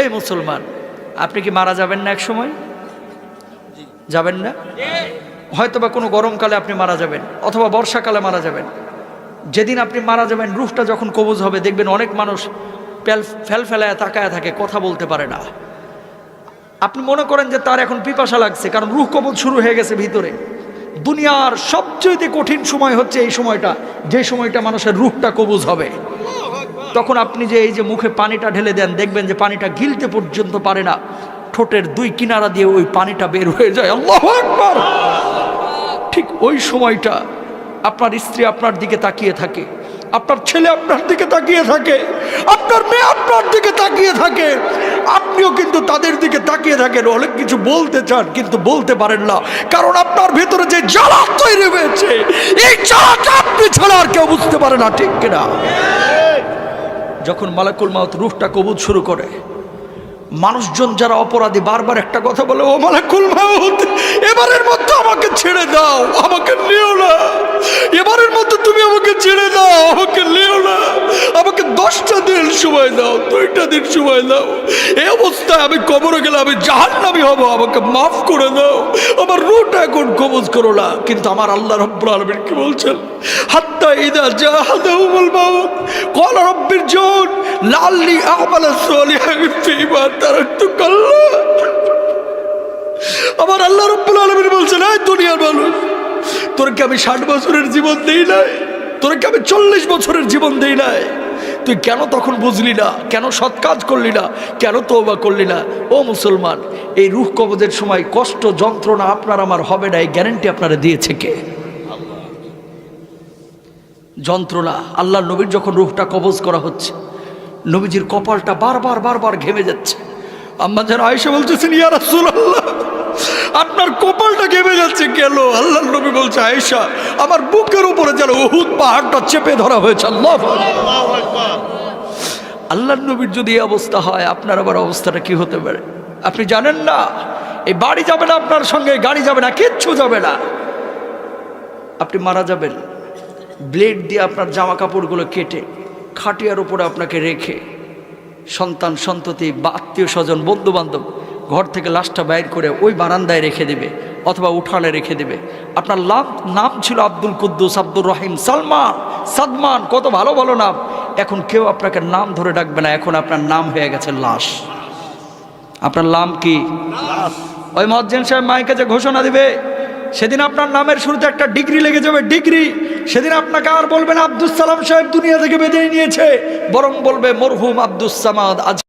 এই মুসলমান, আপনি কি মারা যাবেন না এক সময় যাবেন না? হয়তো বা কোনো গরমকালে আপনি মারা যাবেন, অথবা বর্ষাকালে মারা যাবেন। যেদিন আপনি মারা যাবেন, রুহটা যখন কবুজ হবে, দেখবেন অনেক মানুষ প্যাল, ফেল ফেলায় তাকায় থাকে, কথা বলতে পারে না। আপনি মনে করেন যে তার এখন পিপাসা লাগছে, কারণ রুহ কবজ শুরু হয়ে গেছে ভিতরে। দুনিয়ার সবচেয়ে কঠিন সময় হচ্ছে এই সময়টা, যে সময়টা মানুষের রুহটা কবুজ হবে। তখন আপনি যে এই যে মুখে পানিটা ঢেলে দেন, দেখবেন যে পানিটা গিলতে পর্যন্ত পারে না। ঠোঁটের দুই কিনারা দিয়ে ওই পানিটা বের হয়ে যায়। আল্লাহ আকবার! ঠিক ওই সময়টা আপনার স্ত্রী আপনার দিকে তাকিয়ে থাকে। আপনার ছেলে আপনার দিকে তাকিয়ে থাকে। আপনার মেয়ে আপনার দিকে তাকিয়ে থাকে। আপনিও কিন্তু তাদের দিকে তাকিয়ে থাকেন। অনেক কিছু বলতে চান, কিন্তু বলতে পারেন না। কারণ আপনার ভেতরে যে জ্বালা তৈরি হয়েছে, এই জ্বালাটা আপনি ছাড়া আর কেউ বুঝতে পারে না, ঠিক কিনা? যখন মালাকুল মাউত রুহটা কবুত শুরু করে, মানুষজন যারা অপরাধী বারবার একটা কথা বলে, ও মালাকুল মাউত, এবারের মধ্যে আমাকে ছেড়ে দাও, আমাকে নিও না এবারের মধ্যে তুমি আমাকে ছেড়ে দাও আমাকে নিও না আমাকে দশটা দিন সময় দাও দুইটা দিন সময় দাও এ অবস্থায় আমি কবরে গেলে আমি জাহান্নামি হব, আমাকে মাফ করে দাও আমার রুটা এখন কবজ করো না, কিন্তু আমার আল্লাহ রব্বুল আলমিন কি বলছেন? হাত্তা ইদা জাহাদাও বলব কল রব্বির জোন লাল্লি আমালা সলিহান ফিমা তারাক্তু কাল্লা আমার আল্লাহ রব্বুল আলমিন বলছেন, এই দুনিয়ার মানুষ, তোরকে আমি ষাট বছরের জীবন দিই নাই, তোরকে আমি চল্লিশ বছরের জীবন দিই নাই। তুই কেন তখন বুঝলি না? কেন সৎ কাজ করলি না? কেন তৌবা করলি না? ও মুসলমান, এই রুহ কবজের সময় কষ্ট, যন্ত্রণা আপনার আমার হবে না, এই গ্যারেন্টি আপনারা দিয়েছে কে? যন্ত্রণা, আল্লাহ নবীর যখন রুহটা কবজ করা হচ্ছে, নবীজির কপালটা বারবার বারবার ঘেমে যাচ্ছে। আম্মা যেন আয়সা বলতেছেন, ইয়া রাসূলুল্লাহ। আপনার কপালটা ঘেমে যাচ্ছে গেল আল্লাহ নবী বলছে, আয়েশা, আমার বুকের উপরে যেন উহুদ পাহাড়টা চেপে ধরা হয়েছে, আল্লাহ। আল্লাহ নবীর যদি এই অবস্থা হয়, আপনার আবার অবস্থাটা কি হতে পারে? আপনি জানেন না, এই বাড়ি যাবে না আপনার সঙ্গে, গাড়ি যাবে না, কিচ্ছু যাবে না। আপনি মারা যাবেন। ব্লেড দিয়ে আপনার জামা কাপড়গুলো কেটে, খাটিয়ার উপরে আপনাকে রেখে, সন্তান, সন্ততি, বা আত্মীয় স্বজন বন্ধু বান্ধব ঘর থেকে লাশটা বাইর করে ওই বারান্দায় রেখে দেবে অথবা উঠানে রেখে দেবে। আপনার লাভ, নাম ছিল আব্দুল কুদ্দুস, আব্দুর রহিম, সালমান, সাদমান, কত ভালো ভালো নাম। এখন কেউ আপনাকে নাম ধরে ডাকবে না, এখন আপনার নাম হয়ে গেছে লাশ। আপনার নাম কি? ওই মজ্জেন সাহেব মায়ের কাছে ঘোষণা দিবে, সেদিন আপনার নামের শুরুতে একটা ডিগ্রি লেগে যাবে, ডিগ্রি। সেদিন আপনাকে আর বলবেন আব্দুল সালাম সাহেব দুনিয়া থেকে বেঁধে নিয়েছে, বরং বলবে, মরহুম আব্দুস সামাদ আজ